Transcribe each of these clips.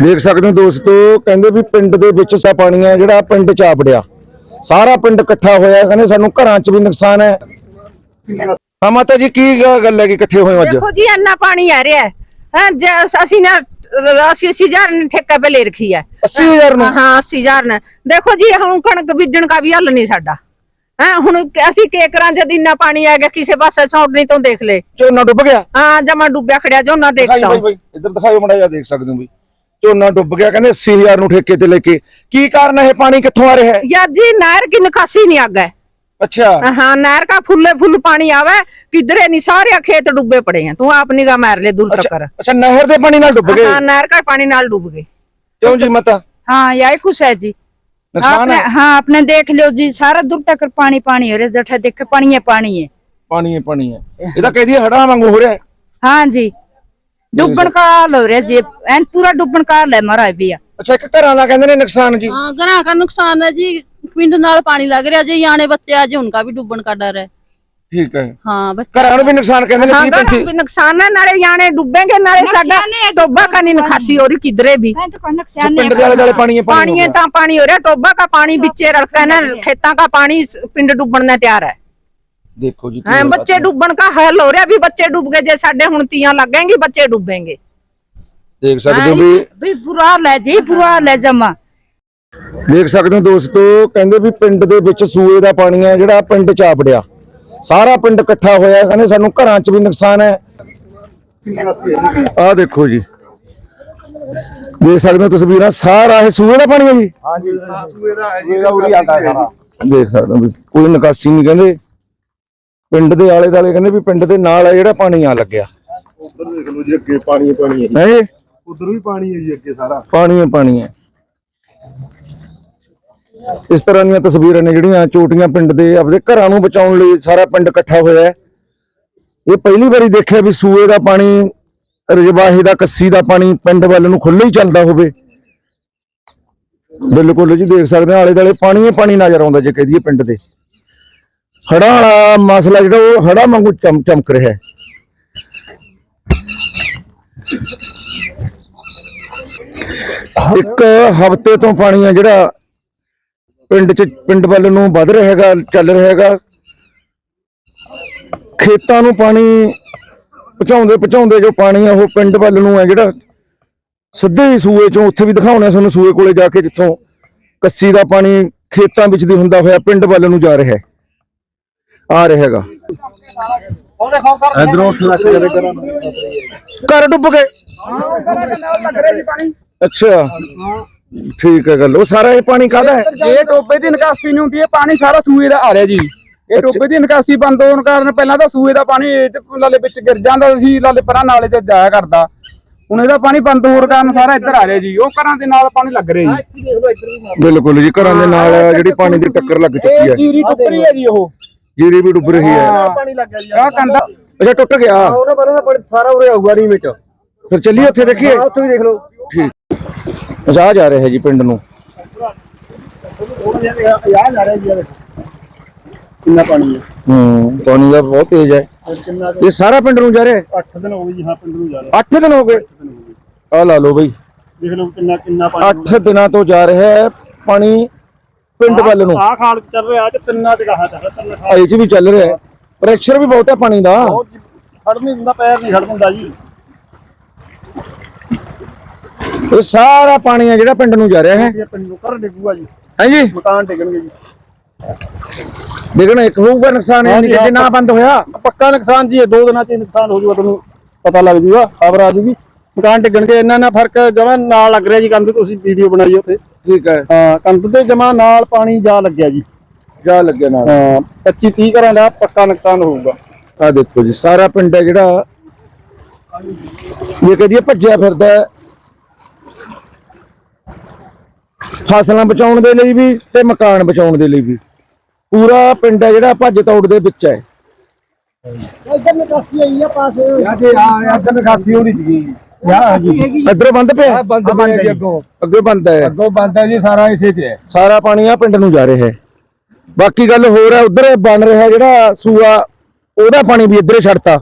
ਦੇਖ ਸਕਦੇ ਹੋ ਦੋਸਤੋ ਕਹਿੰਦੇ ਵੀ ਪਿੰਡ ਦੇ ਵਿੱਚ ਸਾ ਪਾਣੀ ਹੈ ਜਿਹੜਾ ਪਿੰਡ ਚ ਆ ਵੜਿਆ। ਸਾਰਾ ਪਿੰਡ ਇਕੱਠਾ ਹੋਇਆ ਕਹਿੰਦੇ ਸਾਨੂੰ ਘਰਾਂ ਚ ਵੀ ਨੁਕਸਾਨ ਹੈ। ਹਾਂ ਮਾਤਾ ਜੀ ਕੀ ਗੱਲ ਹੈ ਕਿ ਇਕੱਠੇ ਹੋਏ ਅੱਜ? ਦੇਖੋ ਜੀ ਇੰਨਾ ਪਾਣੀ ਆ ਰਿਹਾ ਹੈ। ਅਸ- ਨਾ ਅਸੀਂ ਅਸੀਂ ਹਜ਼ਾਰ ਨੇ ਠੇਕਾ ਪੇ ਲੈ ਰੱਖੀ ਹੈ। 80000 ਨੂੰ? ਹਾਂ 80000 ਨੇ। ਦੇਖੋ ਜੀ ਹੁਣ ਕਣਕ ਬੀਜਣ ਦਾ ਵੀ ਹੱਲ ਨਹੀਂ ਸਾਡਾ। ਹੈ ਹੁਣ ਅਸੀਂ ਕੀ ਕਰਾਂ ਜਦ ਇੰਨਾ ਪਾਣੀ ਆ ਗਿਆ ਕਿਸੇ ਪਾਸੇ ਛੋੜਨੀ ਤੋਂ ਦੇਖ ਲੈ। ਝੋਨਾ ਡੁੱਬ ਗਿਆ? ਹਾਂ ਜਮਾ ਡੁੱਬਿਆ ਖੜਿਆ ਝੋਨਾ ਦੇਖਦਾ ਇੱਧਰ ਦਿਖਾਓ ਮੜਾ ਜਾ ਦੇਖ ਸਕਦੇ ਹੋ ਵੀ ਝੋਨਾ ਡੁੱਬ ਗਿਆ ਕਹਿੰਦੇ 80000 ਨੂੰ ਠੇਕੇ ਤੇ ਲੈ ਕੇ ਕੀ ਕਾਰਨ ਹੈ ਇਹ ਪਾਣੀ ਕਿੱਥੋਂ ਆ ਰਿਹਾ ਹੈ या जी नहर की निकासी नहीं आ गए ਅੱਛਾ हाँ नहर का फुल्ले फुल पानी आवे किधरे नहीं सारे खेत डूबे पड़े हैं तू आप निगाह मार ले दूर तक कर ਅੱਛਾ ਨਹਿਰ ਦੇ ਪਾਣੀ ਨਾਲ ਡੁੱਬ ਗਏ हाँ नहर का पानी नाल डूब गए ਕਿਉਂ ਜੀ ਮਾਤਾ हाँ यही कुछ है जी ਨੁਕਸਾਨ आपने ਹੈ हाँ आपने देख लो जी सारा दूर तक पानी पानी हो रहा है जठा देख पानी है पानी है ਪਾਣੀ ਹੈ ਪਾਣੀ ਹੈ ਇਹ ਤਾਂ कहदी ਹੜਾ ਵਾਂਗੂ ਹੋ ਰਿਹਾ ਹੈ हाँ जी ਡੁੱਬਣ ਕਾਰ ਹੋ ਰਿਹਾ ਜੀ ਐਨ ਪੂਰਾ ਡੁੱਬਣ ਕਾਲ ਹੈ ਮਹਾਰਾਜ ਵੀ ਆ। ਅੱਛਾ ਇੱਕ ਘਰਾਂ ਦਾ ਕਹਿੰਦੇ ਨੇ ਨੁਕਸਾਨ ਜੀ। ਹਾਂ ਘਰਾਂ ਦਾ ਨੁਕਸਾਨ ਹੈ ਜੀ ਪਿੰਡ ਨਾਲ ਪਾਣੀ ਲੱਗ ਰਿਹਾ ਜੀ ਯਾਨੇ ਬੱਚੇ ਆ ਜੀ ਵੀ ਡੁੱਬਣ ਕਾ ਡਰ ਹੈ। ਠੀਕ ਹੈ। ਹਾਂ ਘਰਾਂ ਨੂੰ ਵੀ ਨੁਕਸਾਨ ਕਹਿੰਦੇ ਨੇ 30 35 ਵੀ ਨੁਕਸਾਨ ਹੈ ਨਾਲੇ ਯਾਨੇ ਡੁੱਬेंगे ਨਾਲੇ ਸਾਡਾ ਟੋਬਾ ਕਾ ਨਹੀਂ ਨਖਾਸੀ ਹੋ ਰਹੀ ਕਿਧਰੇ ਵੀ। ਪਿੰਡ ਦੇ ਆਲੇ ਦਾਲੇ ਪਾਣੀ ਹੈ ਪਾਣੀ ਹੈ ਤਾਂ ਪਾਣੀ ਹੋ ਰਿਹਾ ਟੋਬਾ ਕਾ ਪਾਣੀ ਵਿੱਚੇ ਰਲਕਾ ਨਾ ਖੇਤਾਂ ਕਾ ਪਾਣੀ ਪਿੰਡ ਡੁੱਬਣ ਦਾ ਤਿਆਰ ਹੈ। ਦੇਖੋ ਜੀ ਹਾਂ ਬੱਚੇ ਡੁੱਬਣ ਦਾ ਹੱਲ ਹੋ ਰਿਹਾ ਵੀ ਬੱਚੇ ਡੁੱਬ ਗਏ ਜੇ ਸਾਡੇ ਹੁਣ ਤੀਆਂ ਲੱਗਣਗੇ ਬੱਚੇ ਡੁੱਬेंगे ਦੇਖ ਸਕਦੇ ਹੋ ਵੀ ਵੀ ਬੁਰਾ ਲੈ ਜੀ ਬੁਰਾ ਲੈ ਜਮਾ। ਦੇਖ ਸਕਦੇ ਹੋ ਦੋਸਤੋ ਕਹਿੰਦੇ ਵੀ ਪਿੰਡ ਦੇ ਵਿੱਚ ਸੂਏ ਦਾ ਪਾਣੀ ਹੈ ਜਿਹੜਾ ਪਿੰਡ ਚ ਆਪੜਿਆ ਸਾਰਾ ਪਿੰਡ ਇਕੱਠਾ ਹੋਇਆ ਕਹਿੰਦੇ ਸਾਨੂੰ ਘਰਾਂ 'ਚ ਵੀ ਨੁਕਸਾਨ ਹੈ। ਆਹ ਦੇਖੋ ਜੀ। ਦੇਖ ਸਕਦੇ ਹੋ ਤਸਵੀਰਾਂ ਸਾਰਾ ਇਹ ਸੂਏ ਦਾ ਪਾਣੀ ਹੈ ਜੀ। ਹਾਂ ਜੀ। ਸੂਏ ਦਾ ਹੈ ਜੀ ਦੇਖ ਸਕਦੇ ਹੋ ਕੋਈ ਨਿਕਾਸੀ ਨਹੀਂ ਕਹਿੰਦੇ। ਪਿੰਡ ਦੇ ਆਲੇ ਦਾਲੇ ਕਹਿੰਦੇ ਵੀ ਪਿੰਡ ਦੇ ਨਾਲ ਹੈ ਜਿਹੜਾ ਪਾਣੀ ਆ ਲੱਗਿਆ। ਉਧਰ ਦੇਖ ਲਓ ਜੀ ਅੱਗੇ ਪਾਣੀ ਹੀ ਪਾਣੀ ਹੈ ਜੀ। ਹੈ? ਜੀ ਉਧਰ ਵੀ ਪਾਣੀ ਹੈ ਜੀ ਅੱਗੇ ਸਾਰਾ। ਪਾਣੀ ਹੈ ਪਾਣੀ ਹੈ। ਇਸ ਤਰ੍ਹਾਂ ਦੀਆਂ ਤਸਵੀਰਾਂ ਨੇ ਜਿਹੜੀਆਂ ਚੋਟੀਆਂ ਪਿੰਡ ਦੇ ਆਪਦੇ ਘਰਾਂ ਨੂੰ ਬਚਾਉਣ ਲਈ ਸਾਰਾ ਪਿੰਡ ਇਕੱਠਾ ਹੋਇਆ ਹੈ। ਇਹ ਪਹਿਲੀ ਵਾਰੀ ਦੇਖਿਆ ਵੀ ਸੂਏ ਦਾ ਪਾਣੀ ਰਜਵਾਹੇ ਦਾ ਕੱਸੀ ਦਾ ਪਾਣੀ ਪਿੰਡ ਵੱਲ ਨੂੰ ਖੁੱਲ੍ਹਾ ਹੀ ਚੱਲਦਾ ਹੋਵੇ। ਬਿਲਕੁਲ ਜੀ ਦੇਖ ਸਕਦੇ ਆਲੇ ਦਾਲੇ ਪਾਣੀ ਹੀ ਪਾਣੀ ਨਜ਼ਰ ਆਉਂਦਾ ਜੇ ਕਹਦੀਏ ਪਿੰਡ ਦੇ। ਹੜ੍ਹਾਂ ਵਾਲਾ ਮਸਲਾ ਜਿਹੜਾ ਉਹ ਹੜਾ ਵਾਂਗੂ ਚਮ, ਚਮਕ ਰਿਹਾ ਹੈ। ਇੱਕ ਹਫ਼ਤੇ ਤੋਂ ਪਾਣੀ ਆ ਜਿਹੜਾ ਪਿੰਡ ਚ, ਪਿੰਡ ਵੱਲ ਨੂੰ ਵੱਧ ਰਿਹਾ ਹੈਗਾ, ਚੱਲ ਰਿਹਾ ਹੈਗਾ। ਖੇਤਾਂ ਨੂੰ ਪਾਣੀ ਪਹੁੰਚਾਉਂਦੇ ਪਹੁੰਚਾਉਂਦੇ ਜੋ ਪਾਣੀ ਆ ਉਹ ਪਿੰਡ ਵੱਲ ਨੂੰ ਹੈ ਜਿਹੜਾ ਸਿੱਧੇ ਹੀ ਸੂਏ ਚੋਂ ਉੱਥੇ ਵੀ ਦਿਖਾਉਣਾ ਤੁਹਾਨੂੰ ਸੂਏ ਕੋਲੇ ਜਾ ਕੇ ਜਿੱਥੋਂ ਕੱਸੀ ਦਾ ਪਾਣੀ ਖੇਤਾਂ ਵਿੱਚ ਦੀ ਹੁੰਦਾ ਹੋਇਆ ਪਿੰਡ ਵੱਲ ਨੂੰ ਜਾ ਰਿਹਾ ਹੈ। ਆ ਰਿਹਾ ਹੈਗਾ। ਇਧਰੋਂ ਕਰੇ ਡੁੱਬ ਗਏ। ਅੱਛਾ। ਠੀਕ ਹੈ ਗੱਲ। ਉਹ ਸਾਰਾ ਇਹ ਪਾਣੀ ਕਾਹਦਾ ਹੈ? ਇਹ ਟੋਬੇ ਦੀ ਨਿਕਾਸੀ ਨਹੀਂ ਹੁੰਦੀ ਇਹ ਪਾਣੀ ਸਾਰਾ ਸੂਏ ਦਾ ਆ ਰਿਹਾ ਜੀ। ਇਹ ਟੋਬੇ ਦੀ ਨਿਕਾਸੀ ਬੰਦ ਹੋਣ ਕਾਰਨ ਪਹਿਲਾਂ ਤਾਂ ਸੂਏ ਦਾ ਪਾਣੀ ਲਾਲੇ ਵਿੱਚ ਗਿਰ ਜਾਂਦਾ ਸੀ ਲਾਲੇ ਪਰਾਂ ਨਾਲੇ ਚ ਜਾਇਆ ਕਰਦਾ। ਹੁਣ ਇਹਦਾ ਪਾਣੀ ਬੰਦ ਹੋਣ ਕਾਰਨ ਸਾਰਾ ਇੱਧਰ ਆ ਰਿਹਾ ਜੀ। ਉਹ ਘਰਾਂ ਦੇ ਨਾਲ ਪਾਣੀ ਲੱਗ ਰਿਹਾ ਜੀ। ਬਿਲਕੁਲ ਜੀ ਘਰਾਂ ਦੇ ਨਾਲ ਜਿਹੜੀ ਪਾਣੀ ਦੀ ਟੱਕਰ ਲੱਗ ਚੁੱਕੀ ਹੈ। ਜੀਰੀ ਟੁੱਟ ਰਹੀ ਹੈ ਜੀ ਉਹ। ਜੀਰੀ ਵੀ ਡੁੱਬ ਰਹੀ ਹੈ। ਪਾਣੀ ਲੱਗ ਗਿਆ ਜੀ ਆਹ ਕੰਦਾ ਅੱਛਾ ਟੁੱਟ ਗਿਆ। ਉਹਨਾਂ ਪਰਾਂ ਦਾ ਪਾਣੀ ਸਾਰਾ ਉਰੇ ਆਊਗਾ ਨਹੀਂ ਵਿੱਚ। ਫਿਰ ਚੱਲੀਏ ਉੱਥੇ ਦੇਖੀਏ। ਉੱਥੇ ਵੀ ਦੇਖ ਲਓ। ਜਾ ਜਾ ਰਿਹਾ ਜੀ ਪਿੰਡ ਨੂੰ। ਯਾਰ ਜਾ ਰਿਹਾ ਜੀ ਇਹ ਕਿੰਨਾ ਪਾਣੀ ਹੈ? ਹੂੰ ਪਾਣੀ ਦਾ ਬਹੁਤ ਤੇਜ਼ ਹੈ। ਇਹ ਸਾਰਾ ਪਿੰਡ ਨੂੰ ਜਾ ਰਿਹਾ? ਹੈ 8 ਦਿਨ ਹੋ ਗਏ ਜੀ ਹਾਂ ਪਿੰਡ ਨੂੰ ਜਾ ਰਿਹਾ। 8 ਦਿਨ ਹੋ ਗਏ? ਆ ਲਾ ਲਓ ਬਈ। ਦੇਖ ਲਓ ਕਿੰਨਾ ਕਿੰਨਾ ਪਾਣੀ 8 ਦਿਨਾਂ ਤੋਂ ਜਾ ਰਿਹਾ ਹੈ। ਪਾਣੀ ਪਿੰਡ ਵੱਲ ਨੂੰ। ਆਹ ਖਾਲ ਚੱਲ ਰਿਹਾ ਤੇ ਤਿੰਨਾਂ ਤੇ ਕਹਾ ਤਾ ਤਿੰਨ ਖਾਲ। ਚ ਵੀ ਚੱਲ ਰਿਹਾ ਪ੍ਰੈਸ਼ਰ ਵੀ ਬਹੁਤ ਹੈ ਪਾਣੀ ਦਾ। ਖੜ ਨਹੀਂ ਦਿੰਦਾ ਪੈਰ ਨਹੀਂ ਖੜ ਦਿੰਦਾ ਜੀ। ਇਹ ਸਾਰਾ ਪਾਣੀ ਹੈ ਜਿਹੜਾ ਪਿੰਡ ਨੂੰ ਜਾ ਰਿਹਾ ਹੈ। ਪਿੰਡ ਨੂੰ ਘਰ ਡਿੱਗੂਗਾ ਜੀ। ਹਾਂਜੀ ਮਕਾਨ ਡਿੱਗਣਗੇ ਜੀ। ਦੇਖਣਾ ਇੱਕ ਹੋਊਗਾ ਨੁਕਸਾਨ ਇਹ ਨਹੀਂ ਜੇ ਨਾ ਬੰਦ ਹੋਇਆ। ਪੱਕਾ ਨੁਕਸਾਨ ਜੀ ਇਹ ਦੋ ਦਿਨਾਂ ਚ ਨੁਕਸਾਨ ਹੋ ਜੂਗਾ ਤੁਹਾਨੂੰ ਪਤਾ ਲੱਗ ਜੂਗਾ ਖਬਰ ਆ ਜੂਗੀ। ਮਕਾਨ ਡਿੱਗਣਗੇ ਇੰਨਾ ਨਾ ਫ਼ਰਕ ਜਮਾ ਨਾਲ ਲੱਗ ਰਿਹਾ ਜੀ ਕੰਧ ਤੁਸੀਂ ਵੀਡੀਓ ਬਣਾਈ ਉੱਥੇ। ਠੀਕ ਹੈ। ਹਾਂ ਕੰਧ ਤੇ ਜਮਾ ਨਾਲ ਪਾਣੀ ਜਾ ਲੱਗਿਆ ਜੀ। ਜਾ ਲੱਗਿਆ ਨਾਲ। ਹਾਂ 25 30 ਘਰਾਂ ਦਾ ਪੱਕਾ ਨੁਕਸਾਨ ਹੋਊਗਾ। ਆ ਦੇਖੋ ਜੀ ਸਾਰਾ ਪਿੰਡ ਹੈ ਜਿਹੜਾ। ਇਹ ਕਹਦੀਏ ਭੱਜਿਆ ਫਿਰਦਾ ਹੈ। ਫਸਲਾਂ ਬਚਾਉਣ ਦੇ ਲਈ ਵੀ ਤੇ ਮਕਾਨ ਬਚਾਉਣ ਦੇ ਲਈ ਵੀ। ਪੂਰਾ ਪਿੰਡ ਹੈ ਜਿਹੜਾ ਭੱਜ ਦੌੜ ਦੇ ਵਿੱਚ ਹੈ। ਇੱਧਰ ਨਿਕਾਸੀ ਆਈ ਆ ਪਾਸੇ। ਯਾ ਜੀ ਹਾਂ ਇੱਧਰ ਨਿਕਾਸੀ ਹੋਣੀ ਜੀ ਇੱਧਰੋਂ ਬੰਦ ਪਿਆ? ਬੰਦ ਪਿਆ ਜੀ ਅੱਗੋਂ। ਅੱਗੇ। ਬੰਦ ਹੈ। ਅੱਗੋਂ ਬੰਦ ਹੈ ਜੀ ਸਾਰਾ ਇਸੇ 'ਚ ਹੈ। ਸਾਰਾ ਪਾਣੀ ਆ ਪਿੰਡ ਨੂੰ ਜਾ ਰਿਹਾ ਹੈ। ਬਾਕੀ ਗੱਲ ਹੋਰ ਹੈ ਉਧਰ ਬਣ ਰਿਹਾ ਜਿਹੜਾ ਸੂਆ ਉਹਦਾ ਪਾਣੀ ਵੀ ਇੱਧਰੇ ਛੱਡਤਾ।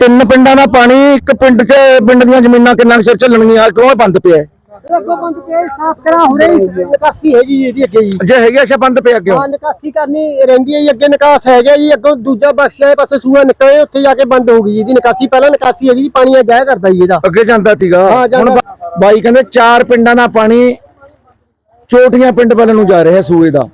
ਤਿੰਨ ਪਿੰਡਾਂ ਦਾ ਪਾਣੀ ਇੱਕ ਪਿੰਡ 'ਚ ਪਿੰਡ ਦੀਆਂ ਜ਼ਮੀਨਾਂ ਕਿੰਨਾ ਕੁ ਚਿਰ ਚੱਲਣਗੀਆਂ ਕਿਉਂ ਇਹ ਬੰਦ ਪਿਆ ਹੈ? ਅੱਗੋਂ ਬੰਦ ਪਿਆ ਸਾਫ਼ ਕਰਾ ਹੋ। ਰਹੀ ਨਿਕਾਸੀ ਹੈਗੀ ਜੀ ਇਹਦੀ ਅੱਗੇ ਜੀ। ਜੇ ਹੈਗਾ ਅੱਛਾ ਬੰਦ ਪਿਆ ਕਿਉਂ ਹਾਂ ਨਿਕਾਸੀ ਕਰਨੀ ਰਹਿੰਦੀ ਹੈ ਜੀ ਅੱਗੇ ਨਿਕਾਸ ਹੈਗਾ ਜੀ ਅੱਗੋਂ ਦੂਜਾ ਬਖਸ਼ਿਆ ਹੈ ਪਾਸੇ ਸੂਆ ਨਿਕਲੇ ਉੱਥੇ ਜਾ ਕੇ ਬੰਦ ਹੋ ਗਈ ਜੀ ਇਹਦੀ ਨਿਕਾਸੀ। ਪਹਿਲਾਂ ਨਿਕਾਸੀ ਹੈਗੀ ਜੀ ਪਾਣੀ ਜਾਇਆ ਕਰਦਾ ਜੀ ਇਹਦਾ। ਅੱਗੇ ਜਾਂਦਾ ਸੀਗਾ। ਹਾਂ, ਜਾਂਦਾ। ਬਾਈ ਕਹਿੰਦੇ ਚਾਰ ਪਿੰਡਾਂ ਦਾ ਪਾਣੀ ਚੋਟੀਆਂ ਪਿੰਡ ਵੱਲ ਨੂੰ ਜਾ ਰਿਹਾ ਸੂਏ ਦਾ।